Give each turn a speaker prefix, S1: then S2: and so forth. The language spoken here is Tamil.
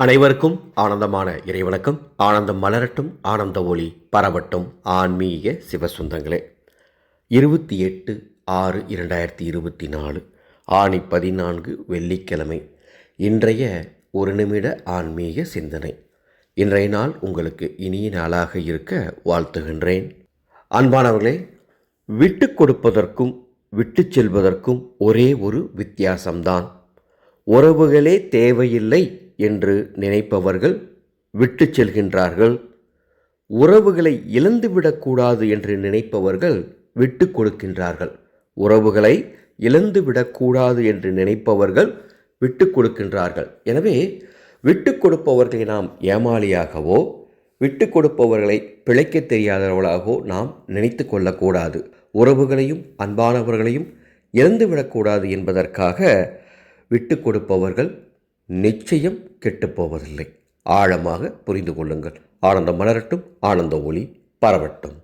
S1: அனைவருக்கும் ஆனந்தமான இறைவணக்கம். ஆனந்தம் மலரட்டும் ஆனந்த ஒளி பரவட்டும். ஆன்மீக சிவசுந்தங்களே. இருபத்தி எட்டு ஆறு இரண்டாயிரத்தி இருபத்தி நாலு ஆணி பதினான்கு வெள்ளிக்கிழமை. இன்றைய ஒரு நிமிட ஆன்மீக சிந்தனை. இன்றைய நாள் உங்களுக்கு இனிய நாளாக இருக்க வாழ்த்துகின்றேன். அன்பானவர்களே விட்டு கொடுப்பதற்கும் விட்டு செல்வதற்கும் ஒரே ஒரு வித்தியாசம்தான். உறவுகளே தேவையில்லை என்று நினைப்பவர்கள் விட்டு செல்கின்றார்கள். உறவுகளை இழந்துவிடக்கூடாது என்று நினைப்பவர்கள் விட்டு கொடுக்கின்றார்கள். உறவுகளை இழந்துவிடக்கூடாது என்று நினைப்பவர்கள் விட்டு கொடுக்கின்றார்கள். எனவே விட்டு கொடுப்பவர்களை நாம் ஏமாளியாகவோ விட்டு கொடுப்பவர்களை பிழைக்க தெரியாதவர்களாகவோ நாம் நினைத்து கொள்ளக்கூடாது. உறவுகளையும் அன்பானவர்களையும் இழந்துவிடக்கூடாது என்பதற்காக விட்டு கொடுப்பவர்கள் நிச்சயம் கெட்டுப்போவதில்லை ஆழமாக புரிந்து கொள்ளுங்கள். ஆனந்தம் மலரட்டும் ஆனந்த ஒளி பரவட்டும்.